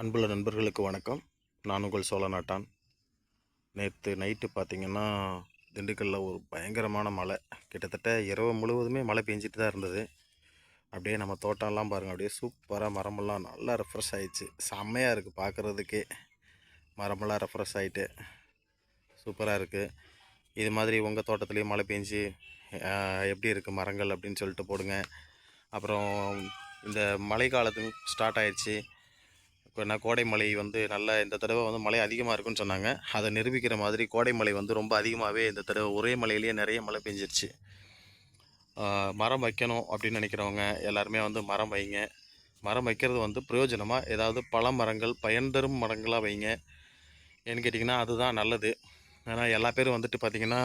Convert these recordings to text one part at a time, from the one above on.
அன்புள்ள நண்பர்களுக்கு வணக்கம். நான் உங்கள் சோழ நாட்டான் நேற்று நைட்டு பார்த்தீங்கன்னா திண்டுக்கல்லில் ஒரு பயங்கரமான மழை. கிட்டத்தட்ட இரவு முழுவதுமே மழை பெஞ்சிட்டு தான் இருந்தது. அப்படியே நம்ம தோட்டம்லாம் பாருங்கள் அப்படியே சூப்பராக மரமெல்லாம் நல்லா ரெஃப்ரெஷ் ஆயிடுச்சு. செம்மையாக இருக்குது பார்க்குறதுக்கே மரமெல்லாம் ரெஃப்ரெஷ் ஆகிட்டு சூப்பராக இருக்குது இது மாதிரி உங்கள் தோட்டத்துலேயும் மழை பெஞ்சு எப்படி இருக்குது மரங்கள் அப்படின்னு சொல்லிட்டு போடுங்க. அப்புறம் இந்த மழை காலத்துக்கு ஸ்டார்ட் ஆயிடுச்சு. இப்போ என்ன கோடை மழை வந்து நல்ல இந்த தடவை வந்து மழை அதிகமாக இருக்குன்னு சொன்னாங்க. அதை நிரூபிக்கிற மாதிரி கோடை மழை வந்து ரொம்ப அதிகமாகவே இந்த தடவை ஒரே மலையிலேயே நிறைய மழை பெஞ்சிருச்சு. மரம் வைக்கணும் அப்படின்னு நினைக்கிறவங்க எல்லாருமே வந்து மரம் வைங்க. மரம் வைக்கிறது வந்து பிரயோஜனமாக ஏதாவது பழ மரங்கள் பயன் தரும் மரங்களாக வைங்க. ஏன்னு கேட்டிங்கன்னா அதுதான் நல்லது. ஏன்னா எல்லா பேரும் வந்துட்டு பார்த்திங்கன்னா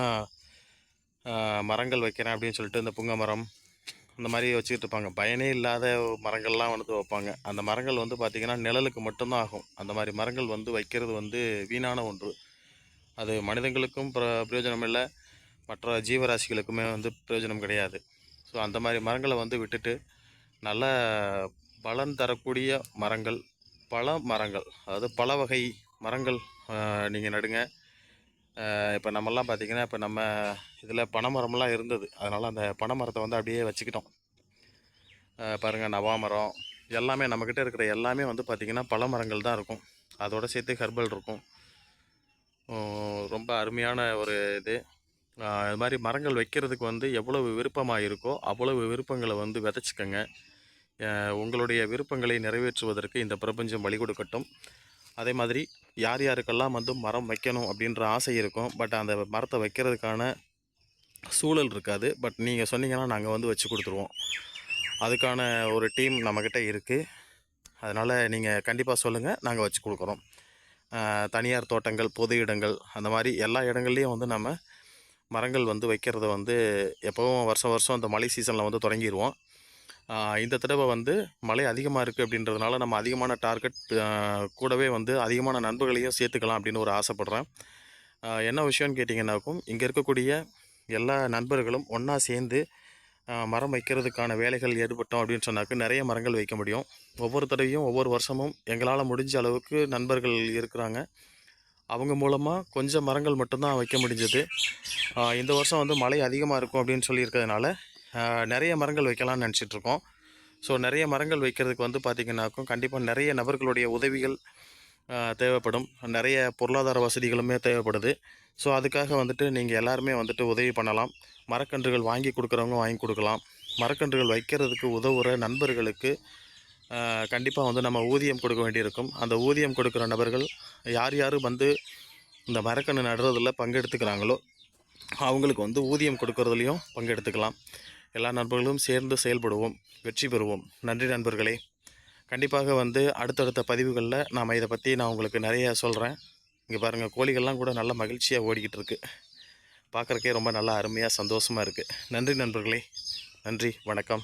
மரங்கள் வைக்கிறேன் அப்படின்னு சொல்லிட்டு இந்த புங்க மரம் அந்த மாதிரி வச்சுக்கிட்டு இருப்பாங்க. பயனே இல்லாத மரங்கள்லாம் வந்து வைப்பாங்க. அந்த மரங்கள் வந்து பார்த்திங்கன்னா நிழலுக்கு மட்டும்தான் ஆகும். அந்த மாதிரி மரங்கள் வந்து வைக்கிறது வந்து வீணான ஒன்று. அது மனிதங்களுக்கும் பிர பிரயோஜனம் இல்லை. மற்ற ஜீவராசிகளுக்குமே வந்து பிரயோஜனம் கிடையாது. ஸோ அந்த மாதிரி மரங்களை வந்து விட்டுட்டு நல்ல பலன் தரக்கூடிய மரங்கள் பல மரங்கள் அதாவது பல வகை மரங்கள் நீங்கள் நடுங்க. இப்போ நம்மலாம் பார்த்திங்கன்னா இப்போ நம்ம இதில் பனைமரம்லாம் இருந்தது. அதனால் அந்த பனைமரத்தை வந்து அப்படியே வச்சுக்கிட்டோம். பாருங்கள் நவாமரம் எல்லாமே நம்மக்கிட்ட இருக்கிற எல்லாமே வந்து பார்த்திங்கன்னா பல மரங்கள் தான் இருக்கும். அதோட சேர்த்து ஹெர்பல் இருக்கும். ரொம்ப அருமையான ஒரு இது. இது மாதிரி மரங்கள் வைக்கிறதுக்கு வந்து எவ்வளவு விருப்பமாக இருக்கோ அவ்வளவு விருப்பங்களை வந்து விதைச்சிக்கங்க. உங்களுடைய விருப்பங்களை நிறைவேற்றுவதற்கு இந்த பிரபஞ்சம் வழி கொடுக்கட்டும். அதே மாதிரி யார் யாருக்கெல்லாம் வந்து மரம் வைக்கணும் அப்படின்ற ஆசை இருக்கும். பட் அந்த மரத்தை வைக்கிறதுக்கான சூழல் இருக்காது. பட் நீங்கள் சொன்னீங்கன்னா நாங்கள் வந்து வச்சு கொடுத்துருவோம். அதுக்கான ஒரு டீம் நம்மக்கிட்ட இருக்குது அதனால் நீங்கள் கண்டிப்பாக சொல்லுங்கள் நாங்கள் வச்சு கொடுக்குறோம். தனியார் தோட்டங்கள் பொது இடங்கள் அந்த மாதிரி எல்லா இடங்கள்லையும் வந்து நம்ம மரங்கள் வந்து வைக்கிறத வந்து எப்போவும் வருஷம் வருஷம் அந்த மழை சீசனில் வந்து தொடங்கிடுவோம் இந்த தடவை வந்து மழை அதிகமாக இருக்குது அப்படின்றதுனால நம்ம அதிகமான டார்கெட் கூடவே வந்து அதிகமான நண்பர்களையும் சேர்த்துக்கலாம் அப்படின்னு ஒரு ஆசைப்பட்றேன். என்ன விஷயம்னு கேட்டிங்கன்னாக்கும் இங்கே இருக்கக்கூடிய எல்லா நண்பர்களும் ஒன்றா சேர்ந்து மரம் வைக்கிறதுக்கான வேலைகள் ஏற்பட்டோம் அப்படின்னு சொன்னாக்க நிறைய மரங்கள் வைக்க முடியும். ஒவ்வொரு தடவையும் ஒவ்வொரு வருஷமும் எங்களால் முடிஞ்ச அளவுக்கு நண்பர்கள் இருக்கிறாங்க. அவங்க மூலமாக கொஞ்சம் மரங்கள் மட்டும்தான் வைக்க முடிஞ்சது. இந்த வருஷம் வந்து மழை அதிகமாக இருக்கும் அப்படின்னு சொல்லியிருக்கிறதுனால நிறைய மரங்கள் வைக்கலாம்னு நினச்சிட்ருக்கோம். ஸோ நிறைய மரங்கள் வைக்கிறதுக்கு வந்து பார்த்திங்கனாக்கும் கண்டிப்பாக நிறைய நபர்களுடைய உதவிகள் தேவைப்படும். நிறைய பொருளாதார வசதிகளுமே தேவைப்படுது. ஸோ அதுக்காக வந்துட்டு நீங்கள் எல்லாருமே வந்துட்டு உதவி பண்ணலாம். மரக்கன்றுகள் வாங்கி கொடுக்குறவங்க வாங்கி கொடுக்கலாம். மரக்கன்றுகள் வைக்கிறதுக்கு உதவுகிற நண்பர்களுக்கு கண்டிப்பாக வந்து நம்ம ஊதியம் கொடுக்க வேண்டியிருக்கும். அந்த ஊதியம் கொடுக்குற நபர்கள் யார் யார் வந்து இந்த மரக்கன்று நடுறதில் பங்கெடுத்துக்கிறாங்களோ அவங்களுக்கு வந்து ஊதியம் கொடுக்குறதுலையும் பங்கெடுத்துக்கலாம். எல்லா நண்பர்களும் சேர்ந்து செயல்படுவோம் வெற்றி பெறுவோம். நன்றி நண்பர்களே. கண்டிப்பாக வந்து அடுத்தடுத்த பதிவுகளில் நாம் இதை பற்றி நான் உங்களுக்கு நிறைய சொல்கிறேன் இங்கே பாருங்கள் கோழிகள்லாம் கூட நல்ல மகிழ்ச்சியாக ஓடிக்கிட்டு இருக்குது பார்க்குறக்கே ரொம்ப நல்லா அருமையாக சந்தோஷமாக இருக்குது நன்றி நண்பர்களே. நன்றி வணக்கம்.